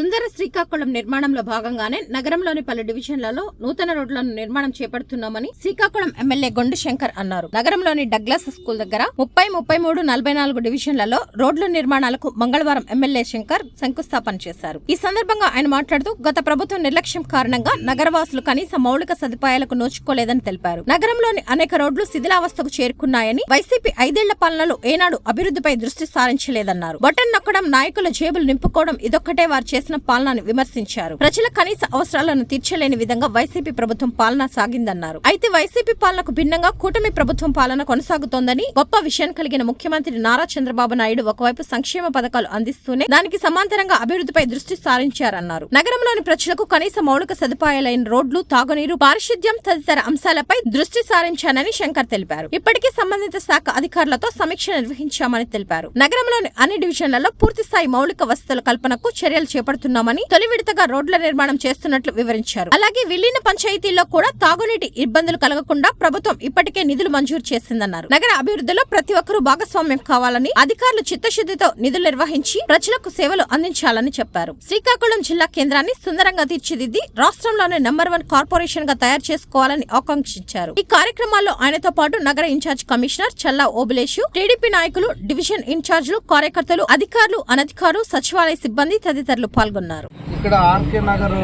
సుందర శ్రీకాకుళం నిర్మాణంలో భాగంగానే నగరంలోని పలు డివిజన్లలో నూతన రోడ్లను నిర్మాణం చేపడుతున్నామని శ్రీకాకుళం ఎమ్మెల్యే గొండు శంకర్ అన్నారు. నగరంలోని డగ్లాస్ స్కూల్ దగ్గర ముప్పై ముప్పై మూడు నలభై నాలుగు డివిజన్లలో రోడ్ల నిర్మాణాలకు మంగళవారం ఎమ్మెల్యే శంకర్ శంకుస్థాపన చేశారు. ఈ సందర్భంగా ఆయన మాట్లాడుతూ గత ప్రభుత్వం నిర్లక్ష్యం కారణంగా నగరవాసులు కనీస మౌలిక సదుపాయాలకు నోచుకోలేదని తెలిపారు. నగరంలోని అనేక రోడ్లు శిథిలావస్థకు చేరుకున్నాయని వైసీపీ ఐదేళ్ళ పాలనలో ఏనాడు అభివృద్ధిపై దృష్టి సారించలేదన్నారు. బటన్ నొక్కడం నాయకుల జేబులు నింపుకోవడం ఇదొక్కటే వారు చేసిన పాలనను విమర్శించారు. ప్రజల కనీస అవసరాలను తీర్చలేని విధంగా వైసీపీ ప్రభుత్వం పాలన సాగిందన్నారు. అయితే వైసీపీ పాలనకు భిన్నంగా కూటమి ప్రభుత్వం పాలన కొనసాగుతోందని గొప్ప విషయం కలిగిన ముఖ్యమంత్రి నారా చంద్రబాబు నాయుడు ఒకవైపు సంక్షేమ పథకాలు అందిస్తూనే దానికి సమాంతరంగా అభివృద్ధిపై దృష్టి సారించారన్నారు. నగరంలోని ప్రజలకు కనీస మౌలిక సదుపాయాలైన రోడ్లు తాగునీరు పారిశుద్ధ్యం తదితర అంశాలపై దృష్టి సారించానని శంకర్ తెలిపారు. ఇప్పటికే సంబంధిత శాఖ అధికారులతో సమీక్ష నిర్వహించామని తెలిపారు. నగరంలోని అన్ని డివిజన్లలో పూర్తి స్థాయి మౌలిక వసతుల కల్పనకు చర్యలు చేపడుతున్నామని తొలి విడతగా రోడ్ల నిర్మాణం చేస్తున్నట్లు వివరించారు. అలాగే విలీన పంచాయతీల్లో కూడా తాగునీటి ఇబ్బందులు కలగకుండా ప్రభుత్వం ఇప్పటికే నిధులు మంజూరు చేసిందన్నారు. నగర అభివృద్ధిలో ప్రతి ఒక్కరూ భాగస్వామ్యం కావాలని అధికారులు చిత్తశుద్ధితో నిధులు నిర్వహించి ప్రజలకు సేవలు అందించాలని చెప్పారు. శ్రీకాకుళం జిల్లా కేంద్రాన్ని సుందరంగా తీర్చిదిద్ది రాష్ట్రంలోనే నంబర్ వన్ కార్పొరేషన్గా తయారు చేసుకోవాలని ఆకాంక్షించారు. ఈ కార్యక్రమాల్లో ఆయనతో పాటు నగర in-charge commissioner Challa Obuleshu TDP నాయకులు డివిజన్ ఇన్ఛార్జ్లు కార్యకర్తలు అధికారులు అనధికారులు సచివాలయ సిబ్బంది తదితరులు పాల్గొన్నారు. ఇక్కడ ఆర్కే నగర్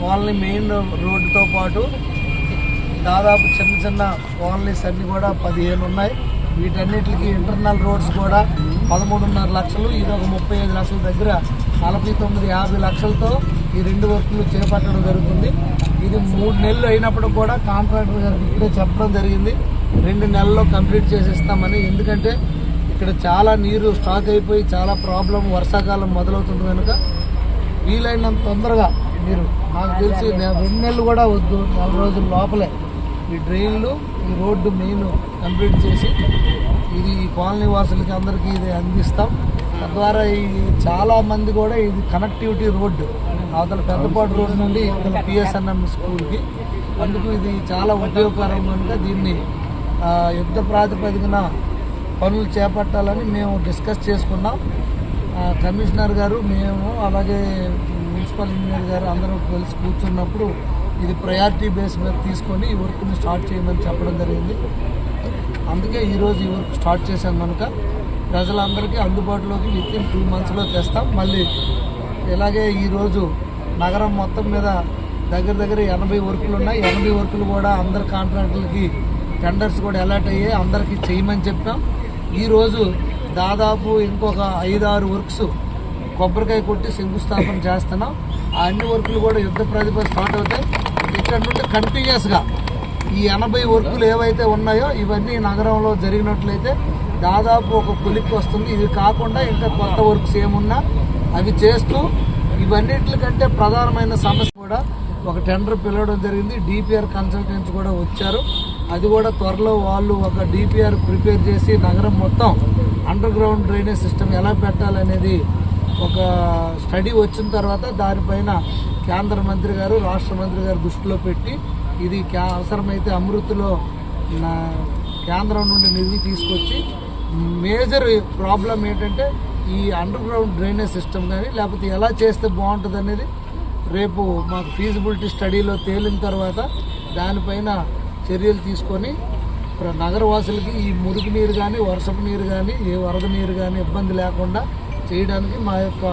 కాలనీ మెయిన్ రోడ్డుతో పాటు దాదాపు చిన్న చిన్న కాలనీస్ అన్ని కూడా పదిహేను ఉన్నాయి. వీటన్నిటికి ఇంటర్నల్ రోడ్స్ కూడా పదమూడున్నర లక్షలు ఇది ఒక ముప్పై ఐదు లక్షల దగ్గర నలభై తొమ్మిది యాభై లక్షలతో ఈ రెండు వర్కులు చేపట్టడం జరుగుతుంది. ఇది మూడు నెలలు అయినప్పుడు కూడా కాంట్రాక్టర్ గారికి ఇప్పుడే చెప్పడం జరిగింది. రెండు నెలల్లో కంప్లీట్ చేసేస్తామని. ఎందుకంటే ఇక్కడ చాలా నీరు స్టాక్ అయిపోయి చాలా ప్రాబ్లం వర్షాకాలం మొదలవుతుంది కనుక వీలైనంత తొందరగా మీరు నాకు తెలిసి రెండు నెలలు కూడా వద్దు నాలుగు రోజుల లోపలే ఈ డ్రైన్లు ఈ రోడ్డు మెయిన్ కంప్లీట్ చేసి ఇది ఈ కాలనీ వాసులకి అందరికీ ఇది అందిస్తాం. తద్వారా ఈ చాలామంది కూడా ఇది కనెక్టివిటీ రోడ్డు అవతల పెద్దపాటు రోడ్డు నుండి ఇవతల పిఎస్ఎన్ఎం స్కూల్కి. అందుకు ఇది చాలా ఉపయోగకరం కనుక దీన్ని యుద్ధ ప్రాతిపదికన పనులు చేపట్టాలని మేము డిస్కస్ చేసుకున్నాం. కమిషనర్ గారు మేము అలాగే మున్సిపల్ ఇంజనీర్ గారు అందరూ కలిసి కూర్చున్నప్పుడు ఇది ప్రయారిటీ బేస్ మీద తీసుకొని ఈ వర్క్ని స్టార్ట్ చేయమని చెప్పడం జరిగింది. అందుకే ఈరోజు ఈ వర్క్ స్టార్ట్ చేశాం కనుక ప్రజలందరికీ అందుబాటులోకి విత్ ఇన్ టూ మంత్స్లో తెస్తాం. మళ్ళీ ఇలాగే ఈరోజు నగరం మొత్తం మీద దగ్గర దగ్గర ఎనభై వర్కులు ఉన్నాయి. ఎనభై వర్కులు కూడా అందరి కాంట్రాక్టులకి టెండర్స్ కూడా అలర్ట్ అయ్యాయి. అందరికీ చేయమని చెప్పాం. ఈరోజు దాదాపు ఇంకొక ఐదారు వర్క్స్ కొబ్బరికాయ కొట్టి శంకుస్థాపన చేస్తున్నాం. ఆ అన్ని వర్కులు కూడా యుద్ధ ప్రతిభ స్టార్ట్ అవుతాయి. ఇక్కడ నుండి కంటిన్యూస్గా ఈ ఎనభై వర్కులు ఏవైతే ఉన్నాయో ఇవన్నీ నగరంలో జరిగినట్లయితే దాదాపు ఒక కొలిక్కి వస్తుంది. ఇది కాకుండా ఇంకా కొత్త వర్క్స్ ఏమున్నా అవి చేస్తూ ఇవన్నిటికంటే ప్రధానమైన సమస్య కూడా ఒక టెండర్ పిలవడం జరిగింది. డిపిఆర్ కన్సల్టెంట్స్ కూడా వచ్చారు. అది కూడా త్వరలో వాళ్ళు ఒక డిపిఆర్ ప్రిపేర్ చేసి నగరం మొత్తం అండర్ గ్రౌండ్ డ్రైనేజ్ సిస్టమ్ ఎలా పెట్టాలనేది ఒక స్టడీ వచ్చిన తర్వాత దానిపైన కేంద్ర మంత్రి గారు రాష్ట్ర మంత్రి గారు దృష్టిలో పెట్టి ఇది అవసరమైతే అమృత్లో నా కేంద్రం నుండి నిధులు తీసుకొచ్చి మేజర్ ప్రాబ్లం ఏంటంటే ఈ అండర్ గ్రౌండ్ డ్రైనేజ్ సిస్టమ్ కానీ లేకపోతే ఎలా చేస్తే బాగుంటుంది అనేది రేపు మాకు ఫీజిబిలిటీ స్టడీలో తేలిన తర్వాత దానిపైన చర్యలు తీసుకొని ప్ర- నగరవాసులకి ఈ మురికి నీరు కానీ వర్షపు నీరు కానీ ఏ వరద నీరు కానీ ఇబ్బంది లేకుండా చేయడానికి మా యొక్క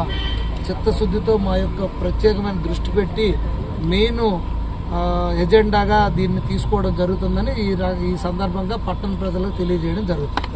చిత్తశుద్ధితో మా యొక్క ప్రత్యేకమైన దృష్టి పెట్టి మెయిన్ ఎజెండాగా దీన్ని తీసుకోవడం జరుగుతుందని ఈ ఈ సందర్భంగా పట్టణ ప్రజలకు తెలియజేయడం జరుగుతుంది.